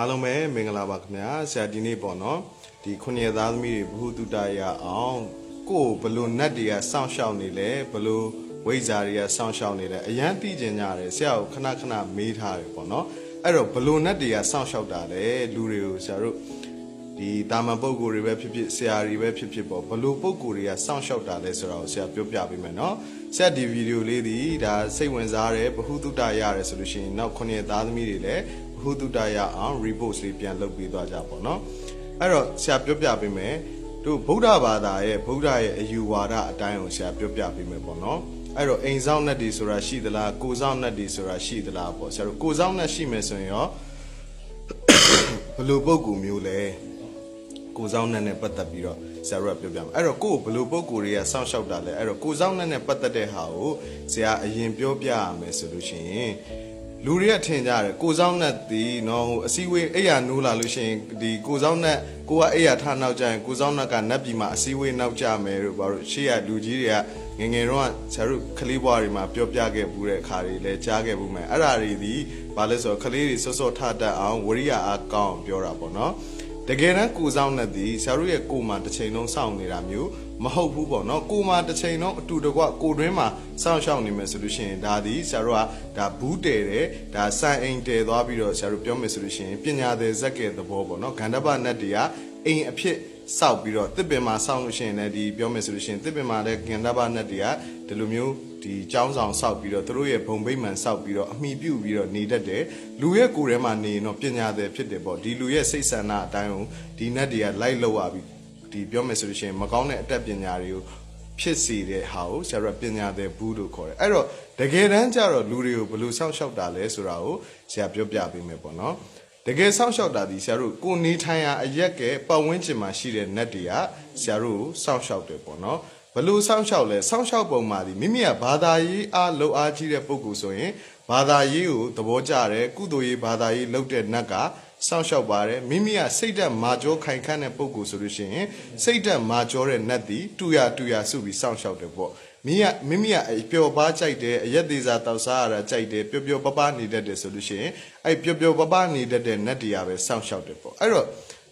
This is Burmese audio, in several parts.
အားလုံးပဲမင်္ဂလာပါခင်ဗျာဆရာဒီနေ့ပေါ့နော်ဒီခုနှစ်သားသမီးတွေဘ ഹു တုတရအောင်ကိုယ်ဘလို့နတ်တွေကစောင့်ရှောက်နေလဲဘလို့ဝိဇ္ဇာတွေကစောင့်ရှောက်နေလဲအရန်သိကျင်ကြတယ်ဆရာကိုခဏခဏမေးထားတယ်ပေါ့နော်အဲ့တော့ဘလို့နတ်တွေကစောင့်ရှောက်တာလဲလူတွေကိုဆရာတို့ဒီတာမန်ပုံကိုယ်တွေပဲဖြစ်ဖြစ်ဆရာတွေပဲဖြစ်ဖြစ်ပေါ့ဘလို့ပုံကိုယ်တွေကစောင့်ရှောက်တာလဲဆိုတာကိုဆရာပြောပြပေးမယ်နော်ဆရာဒီဗီဒီယိုလေးဒီဒါစိတ်ဝင်စားတယ်ဘ ഹു တုတရတယ်ဆိုလို့ရှိရင်နောက်ခုနှစ်သားသမီးတွေလည်း ဘ ഹു တုတရအောင် repost လေးပြန်လုပ်ပေးသွားကြပါတော့အဲ့တော့ဆရာပြောပြပေးမယ်တို့ဗုဒ္ဓဘာသာရဲ့ဗုဒ္ဓရဲ့အယူဝါဒအတိုင်းကိုဆရာပြောပြပေးမယ်ပေါ့နော်အဲ့တော့အိမ်ဆောင်နှက်တွေဆိုတာရှိသလားကိုဆောင်နှက်တွေဆိုတာရှိသလားပေါ့ဆရာတို့ကိုဆောင်နှက်ရှိမယ်ဆိုရင်ရောဘယ်လိုပုံကူမျိုးလဲကိုဆောင်နှက်နဲ့ပတ်သက်ပြီးတော့ဆရာတို့ကပြောပြမယ်အဲ့တော့ကိုယ်ဘယ်လိုပုံကူတွေကစောင့်ရှောက်တာလဲအဲ့တော့ကိုဆောင်နှက်နဲ့ပတ်သက်တဲ့ဟာကိုဆရာအရင်ပြောပြရမယ်ဆိုလို့ရှိရင် လူတွေကထင်ကြတယ်ကိုစောင်းနဲ့ဒီနော်ဟိုအစည်းအဝေးအိယာနိုးလာလို့ရှိရင်ဒီကိုစောင်းနဲ့ကိုကအိယာထနောက်ကြရင်ကိုစောင်းနဲ့ကနတ်ပြည်မှာအစည်းအဝေးနောက်ကြမယ်လို့ဘာလို့ရှေ့ရလူကြီးတွေကငယ်ငယ်တော့ဆရာတို့ကလေးဘွားတွေမှာပြောပြခဲ့ဘူးတဲ့အခါတွေလည်းကြားခဲ့ဘူးမယ်အဲ့ဒါတွေဒီဘာလဲဆိုတော့ကလေးတွေစောစောထတတ်အောင်ဝရိယအားကောင်းအောင်ပြောတာပေါ့နော်တကယ်တမ်းကိုစောင်းနဲ့ဒီဆရာတို့ရဲ့ကိုယ်မှာတစ်ချိန်လုံးစောင့်နေတာမျိုး မဟုတ်ဘူးပေါ့နော်ကိုယ်မှာတစ်ချိန်လုံးအတူတကွကိုယ်တွင်းမှာစောင့်ရှောက်နေမယ်ဆိုလို့ရှိရင်ဒါဒီဆရာတို့ကဒါဘူးတဲတယ်ဒါစံအိမ်တဲသွားပြီးတော့ဆရာတို့ပြောမယ်ဆိုလို့ရှိရင်ပညာသည်ဇက်ကဲသဘောပေါ့နော်ဂန္ဓပနတ်တွေကအိမ်အဖြစ်စောက်ပြီးတော့တစ်ပင်မှာစောင့်လို့ရှိရင်လည်းဒီပြောမယ်ဆိုလို့ရှိရင်တစ်ပင်မှာလည်းဂန္ဓပနတ်တွေကဒီလိုမျိုးဒီចောင်းဆောင်စောက်ပြီးတော့သူတို့ရဲ့ဘုံဗိမ္မာန်စောက်ပြီးတော့အမိပြုတ်ပြီးတော့နေတတ်တယ်လူရဲ့ကိုယ်ထဲမှာနေရင်တော့ပညာသည်ဖြစ်တယ်ပေါ့ဒီလူရဲ့စိတ်ဆန္ဒအတိုင်းကိုဒီနတ်တွေကလိုက်လောက်ရပြီး ဒီပြောမယ်ဆိုလို့ရှိရင်မကောင်းတဲ့အတတ်ပညာတွေကိုဖြစ်စေတဲ့ဟာကိုဆရာတို့ကပညာသည်ဘူးလို့ခေါ်တယ်အဲ့တော့တကယ်တမ်းကျတော့လူတွေကိုဘယ်လိုစောင့်ရှောက်တာလဲဆိုတာကိုဆရာပြောပြပေးမယ်ပေါ့နော်တကယ်စောင့်ရှောက်တာဒီဆရာတို့ကိုနေထိုင်ရာအရက်ကဲပတ်ဝန်းကျင်မှာရှိတဲ့နတ်တွေကဆရာတို့ကိုစောင့်ရှောက်တယ်ပေါ့နော်ဘယ်လို့စောင့်ရှောက်လဲစောင့်ရှောက်ပုံမှာဒီမိမိကဘာသာရေးအားလှုပ်အားကြီးတဲ့ပုံကူဆိုရင်ဘာသာရေးကိုသဘောကျတယ်ကုသိုလ်ရေးဘာသာရေးလုပ်တဲ့နတ်က စောင့်ရှောက်ပါတယ်မိမိကစိတ်သက်မာကြောခိုင်ခန့်တဲ့ပုံကူဆိုလို့ရှိရင်စိတ်သက်မာကြောတဲ့နတ်သည်တူရတူရစုပြီးစောင့်ရှောက်တယ်ပေါ့မိကမိမိကအပျော်ပါကြိုက်တယ်အရက်သေးစားတောက်စားရတာကြိုက်တယ်ပျော်ပျော်ပပနေတတ်တယ်ဆိုလို့ရှိရင်အဲ့ပျော်ပျော်ပပနေတတ်တဲ့နတ်တရားပဲစောင့်ရှောက်တယ်ပေါ့အဲ့တော့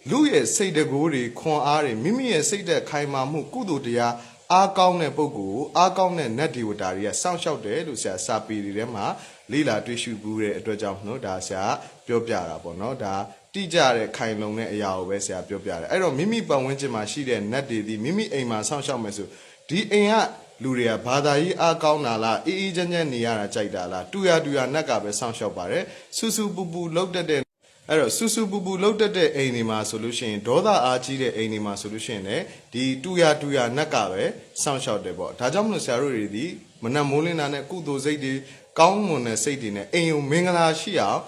လူရဲ့စိတ်တကိုးတွေခွန်အားတွေမိမိရဲ့စိတ်သက်ခိုင်မာမှုကုသိုလ်တရား အားကောင်းတဲ့ပုဂ္ဂိုလ်ကိုအားကောင်းတဲ့နတ်ဒီဝတာတွေကစောင့်ရှောက်တယ်လို့ဆရာစာပေတွေထဲမှာလေးလာတွေ့ရှုဘူးတဲ့အတွက်ကြောင့်မလို့ဒါဆရာပြောပြတာပေါ့နော်ဒါတိကျတဲ့ခိုင်လုံတဲ့အရာကိုပဲဆရာပြောပြတယ်အဲ့တော့မိမိပတ်ဝန်းကျင်မှာရှိတဲ့နတ်တွေဒီမိမိအိမ်မှာစောင့်ရှောက်မယ်ဆိုဒီအိမ်ကလူတွေကဘာသာရေးအားကောင်းတာလားအေးအေးချမ်းချမ်းနေရတာကြိုက်တာလားတူရတူရနတ်ကပဲစောင့်ရှောက်ပါတယ်စူးစူးပူပူလှုပ်တတ်တဲ့ အဲ့တော့စူးစူးပူပူလှုပ်တတ်တဲ့အိမ်တွေမှာဆိုလို့ရှိရင်ဒေါသအားကြီးတဲ့အိမ်တွေမှာဆိုလို့ရှိရင်လည်းဒီတူရတူရနက်ကပဲစောင့်ရှောက်တယ်ပေါ့ဒါကြောင့်မလို့ဆရာတို့တွေဒီမနက်မိုးလင်းတာနဲ့ကုသိုလ်စိတ်တွေကောင်းမွန်တဲ့စိတ်တွေနဲ့အိမ်ုံမင်္ဂလာရှိအောင်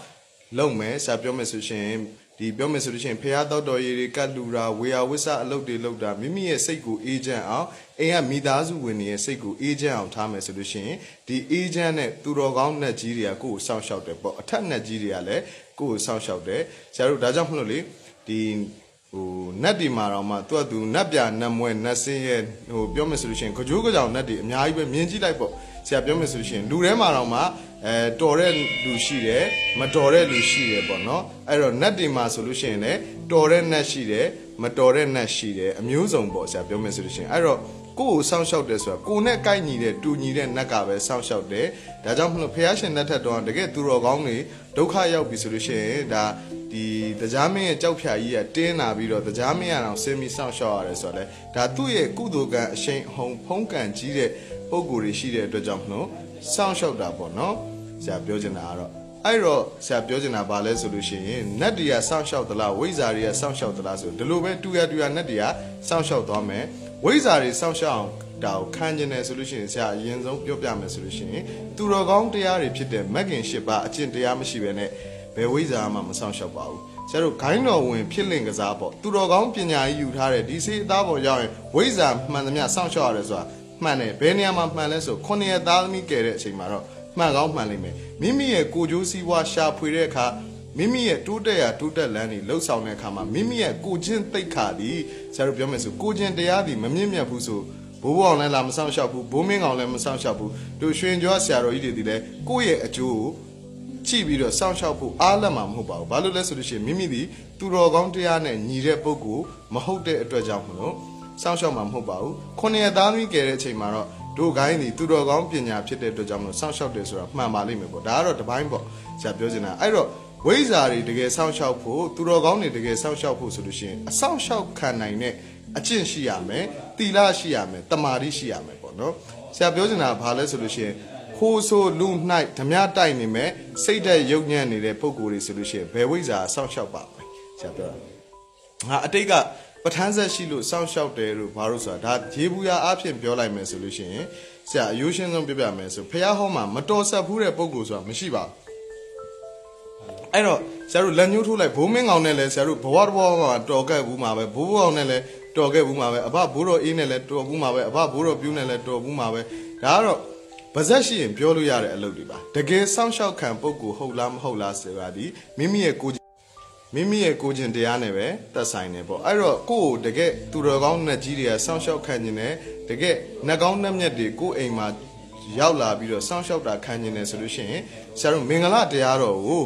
လုပ်မယ်ဆရာပြောမယ်ဆိုရှင်ဒီပြောမယ်ဆိုလို့ရှိရင်ဖះတောက်တော်ရည်တွေကတ်လူတာဝေယဝိဆအလုပ်တွေလုပ်တာမိမိရဲ့စိတ်ကိုအေးချမ်းအောင်အိမ်ကမိသားစုဝင်တွေရဲ့စိတ်ကိုအေးချမ်းအောင်ထားမယ်ဆိုလို့ရှိရင်ဒီအေးချမ်းတဲ့သူတော်ကောင်းနှက်ကြီးတွေကကိုယ့်ကိုစောင့်ရှောက်တယ်ပေါ့အထက်နှက်ကြီးတွေကလည်း ကိုယ့်ကိုစောင့်ရှောက်တယ်ဆရာတို့ဒါကြောင့်မလို့လေဒီဟိုနတ်ဒီမှာတော့မှသူကသူနတ်ပြနတ်မွဲနတ်စင်းရဲ့ဟိုပြောမယ်ဆိုလို့ရှိရင်ကြိုးကြောင်နတ်တွေအများကြီးပဲမြင်ကြည့်လိုက်ပေါ့ဆရာပြောမယ်ဆိုလို့ရှိရင်လူထဲမှာတော့မှအဲတော်တဲ့လူရှိတယ်မတော်တဲ့လူရှိတယ်ပေါ့နော်အဲ့တော့နတ်ဒီမှာဆိုလို့ရှိရင်လည်းတော်တဲ့နတ်ရှိတယ်မတော်တဲ့နတ်ရှိတယ်အမျိုးစုံပေါ့ဆရာပြောမယ်ဆိုလို့ရှိရင်အဲ့တော့ ကိုယ့်ကိုစောင့်ရှောက်တယ်ဆိုတာကိုယ်နဲ့ကိုက်ညီတဲ့တူညီတဲ့နတ်ကပဲစောင့်ရှောက်တယ်ဒါကြောင့်မလို့ဖះရှင်နတ်ထက်တော့တကယ်သူတော်ကောင်းတွေဒုက္ခရောက်ပြီဆိုလို့ရှိရင်ဒါဒီတရားမင်းရဲ့ကြောက်ဖြာကြီးကတင်းလာပြီးတော့တရားမင်းရအောင်ဆင်းပြီးစောင့်ရှောက်ရတယ်ဆိုတော့လေဒါသူ့ရဲ့ကုသိုလ်ကံအရှိန်ဟုန်ဖုံးကံကြီးတဲ့ပုံကိုယ်တွေရှိတဲ့အတွက်ကြောင့်မလို့စောင့်ရှောက်တာပေါ့နော်ဆရာပြောချင်တာကတော့အဲ့တော့ဆရာပြောချင်တာဗာလဲဆိုလို့ရှိရင်နတ်တွေကစောင့်ရှောက်သလားဝိဇ္ဇာတွေကစောင့်ရှောက်သလားဆိုဒီလိုပဲတူရတူရနတ်တွေကစောင့်ရှောက်သွားမယ် ဝိဇ္ဇာတွေစောင့်ရှောက်အောင်ဒါကိုခံကျင်တယ်ဆိုလို့ရှိရင်ဆရာအရင်ဆုံးပြောပြမယ်ဆိုလို့ရှိရင်သူတော်ကောင်းတရားတွေဖြစ်တဲ့မဂ်ကင်၈ပါးအကျင့်တရားမရှိဘဲနဲ့ဘယ်ဝိဇ္ဇာမှမစောင့်ရှောက်ပါဘူးဆရာတို့ဂိုင်းတော်ဝင်ဖြစ်လင့်ကစားပေါ့သူတော်ကောင်းပညာကြီးယူထားတဲ့ဒီစေအသားပေါ်ရောက်ရင်ဝိဇ္ဇာမှန်သမျှစောင့်ရှောက်ရတယ်ဆိုတာမှန်တယ်ဘယ်နေရာမှာမှန်လဲဆိုခုနှစ်ရက်သားသမီးကယ်တဲ့အချိန်မှာတော့မှန်ကောင်းမှန်လိမ့်မယ်မိမိရဲ့ကိုကြိုးစည်းဝါရှာဖွေတဲ့အခါ မိမိရဲ့တိုးတက်ရာတိုးတက်လန်းတွေလှုပ်ဆောင်တဲ့အခါမှာမိမိရဲ့ကိုချင်းသိက္ခာသည်ဆရာတို့ပြောမယ်ဆိုကိုချင်းတရားသည်မမြင့်မြတ်ဘူးဆိုဘိုးဘအောင်လည်းလာမဆောင်ရှောက်ဘူးဘိုးမင်းကောင်လည်းမဆောင်ရှောက်ဘူးတို့ရွှင်ကျော်ဆရာတော်ကြီးတွေဒီလဲကိုယ့်ရဲ့အကျိုးကိုချကြည့်ပြီးတော့စောင့်ရှောက်ဖို့အားလက်မှာမဟုတ်ပါဘူးဘာလို့လဲဆိုလို့ရှိရင်မိမိဒီသူတော်ကောင်းတရားနဲ့ညီတဲ့ပုဂ္ဂိုလ်မဟုတ်တဲ့အတွက်ကြောင့်မလို့စောင့်ရှောက်မှာမဟုတ်ပါဘူးခုနှစ်ရက်သားသမီးကယ်တဲ့အချိန်မှာတော့တို့ဂိုင်းဒီသူတော်ကောင်းပညာဖြစ်တဲ့အတွက်ကြောင့်မလို့စောင့်ရှောက်တယ်ဆိုတာမှန်ပါလိမ့်မယ်ပေါ့ဒါကတော့တစ်ပိုင်းပေါ့ဆရာပြောချင်တာအဲ့တော့ ဝိဇ္ဇာတွေတကယ်စောင့်ရှောက်ဖို့သူတော်ကောင်းတွေတကယ်စောင့်ရှောက်ဖို့ဆိုလို့ရှိရင်အဆောင်ရှောက်ခံနိုင်တဲ့အကျင့်ရှိရမယ်တီလာရှိရမယ်တမာတိရှိရမယ်ပေါ့နော်ဆရာပြောချင်တာကဘာလဲဆိုလို့ရှိရင်ခိုးဆိုးလူ၌ဓမြတိုက်နေမဲ့စိတ်သက်ယုံညံ့နေတဲ့ပုံကိုယ်တွေဆိုလို့ရှိရင်ဘယ်ဝိဇ္ဇာစောင့်ရှောက်ပါမလဲဆရာပြောတာငါအတိတ်ကပဋ္ဌာန်းဆက်ရှိလို့စောင့်ရှောက်တယ်လို့ဘာလို့ဆိုတာဒါရေဘူးရအားဖြင့်ပြောလိုက်မယ်ဆိုလို့ရှိရင်ဆရာအယိုးရှင်းဆုံးပြပြမယ်ဆိုဖះဟောမှာမတော်ဆက်ဘူးတဲ့ပုံကိုယ်ဆိုတာမရှိပါဘူး အဲ့တော့ဆရာတို့လက်ညှိုးထိုးလိုက်ဘိုးမင်းကောင်နဲ့လည်းဆရာတို့ဘဝတစ်ဘဝမှာတော်ခဲ့ဘူးမှာပဲဘိုးဘကောင်နဲ့လည်းတော်ခဲ့ဘူးမှာပဲအဘဘိုးတော်အေးနဲ့လည်းတော်ဘူးမှာပဲအဘဘိုးတော်ပြူးနဲ့လည်းတော်ဘူးမှာပဲဒါကတော့ဗဇက်ရှိရင်ပြောလို့ရတဲ့အလုပ်တွေပါတကယ်စောင့်ရှောက်ခံပုံကိုဟုတ်လားမဟုတ်လားဆိုတာဒီမိမိရဲ့ကိုယ်မိမိရဲ့ကိုယ်ကျင်တရားနဲ့ပဲသက်ဆိုင်နေပေါ့အဲ့တော့ကိုယ့်ကိုတကယ်သူတော်ကောင်းနဲ့ကြီးတွေကစောင့်ရှောက်ခံနေတယ်တကယ်နှကောင်းနှက်မြက်တွေကိုယ့်အိမ်မှာရောက်လာပြီးတော့စောင့်ရှောက်တာခံနေတယ်ဆိုလို့ရှိရင်ဆရာတို့မင်္ဂလာတရားတော်ကို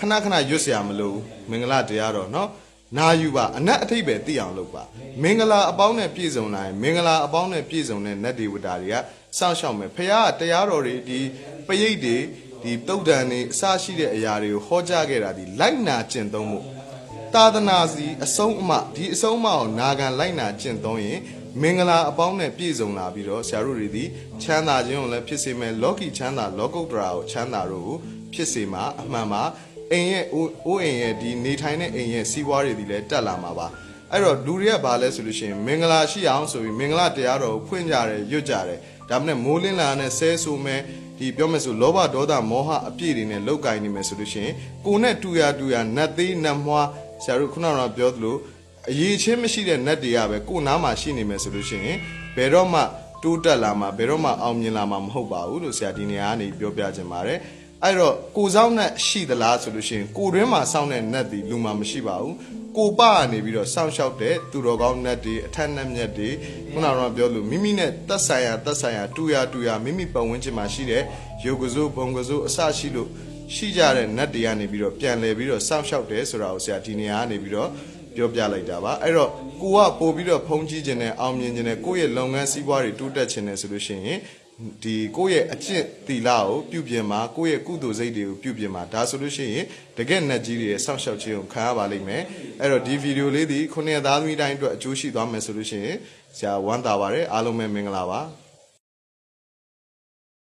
ခဏခဏရွတ်เสียမလို့မင်္ဂလာတရားတော်เนาะနာယူပါအနက်အထိပ်ပဲသိအောင်လုပ်ပါမင်္ဂလာအပေါင်းနဲ့ပြည့်စုံလာရင်မင်္ဂလာအပေါင်းနဲ့ပြည့်စုံတဲ့နတ်ဒေဝတာတွေကစောင့်ရှောက်မယ်ဖခင်ကတရားတော်တွေဒီပရိတ်တွေဒီတုတ်တန်တွေအစရှိတဲ့အရာတွေကိုဟောကြားခဲ့တာဒီလိုက်နာကျင့်သုံးမှုသာသနာစီအဆုံးအမဒီအဆုံးအမကိုနာခံလိုက်နာကျင့်သုံးရင်မင်္ဂလာအပေါင်းနဲ့ပြည့်စုံလာပြီးတော့ဆရာတို့တွေဒီချမ်းသာခြင်းကိုလည်းဖြစ်စေမယ်လောကီချမ်းသာလောကုတ္တရာကိုချမ်းသာတို့ကိုဖြစ်စေမှာအမှန်ပါ အိမ်ရဲ့အိုးအိုးအိမ်ရဲ့ဒီနေထိုင်တဲ့အိမ်ရဲ့စီးပွားတွေဒီလည်းတက်လာမှာပါအဲ့တော့လူတွေကဘာလဲဆိုလို့ရှိရင်မင်္ဂလာရှိအောင်ဆိုပြီးမင်္ဂလာတရားတော်ကိုဖွင့်ကြတယ်ရွတ်ကြတယ်ဒါမှမဟုတ်မိုးလင်းလာတဲ့ဆဲဆိုမဲ့ဒီပြောမယ်ဆိုလောဘဒေါသမောဟအပြည့်တွေနဲ့လောက်ကင်နေမယ်ဆိုလို့ရှိရင်ကိုနဲ့တူရတူရနတ်သေးနတ်မွားဆရာတို့ခုနကပြောသလိုအရေးချင်းမရှိတဲ့နတ်တွေကပဲကိုနားမှာရှိနေမယ်ဆိုလို့ရှိရင်ဘယ်တော့မှတိုးတက်လာမှာဘယ်တော့မှအောင်မြင်လာမှာမဟုတ်ပါဘူးလို့ဆရာဒီနေရာကနေပြောပြချင်ပါတယ် အဲ့တော့ကိုစောင်းနဲ့ရှိသလားဆိုလို့ရှိရင်ကိုတွင်းမှာစောင်းတဲ့နတ်ဒီလူမှာမရှိပါဘူးကိုပကနေပြီးတော့စောင့်ရှောက်တဲ့သူတော်ကောင်းနတ်တွေအထက်နတ်မြတ်တွေခုနကတော့ပြောလို့မိမိနဲ့တက်ဆိုင်ရာတက်ဆိုင်ရာတူရတူရမိမိပတ်ဝန်းကျင်မှာရှိတဲ့ယောဂဇုဘုံကဇုအစရှိလို့ရှိကြတဲ့နတ်တွေကနေပြီးတော့ပြန်လဲပြီးတော့စောင့်ရှောက်တယ်ဆိုတာကိုဆရာဒီနေရာကနေပြီးတော့ပြောပြလိုက်တာပါအဲ့တော့ကိုကပို့ပြီးတော့ဖုံးကြီးခြင်းနဲ့အောင်မြင်ခြင်းနဲ့ကိုယ့်ရဲ့လုပ်ငန်းစီးပွားတွေတိုးတက်ခြင်းနဲ့ဆိုလို့ရှိရင် ဒီကိုယ့်ရဲ့အကျင့်သီလကိုပြုပြင်မှာကိုယ့်ရဲ့ကုသိုလ်စိတ်တွေကိုပြုပြင်မှာဒါဆိုလို့ရှိရင်တကယ်နတ်ကြီးတွေရဲ့စောင့်ရှောက်ခြင်းကိုခံရပါလိမ့်မယ်အဲ့တော့ဒီဗီဒီယိုလေးဒီခုနှစ်သားသမီးတိုင်းအတွက်အကျိုးရှိသွားမယ်ဆိုလို့ရှိရင်ဆရာဝမ်းသာပါတယ်အားလုံးပဲမင်္ဂလာပါ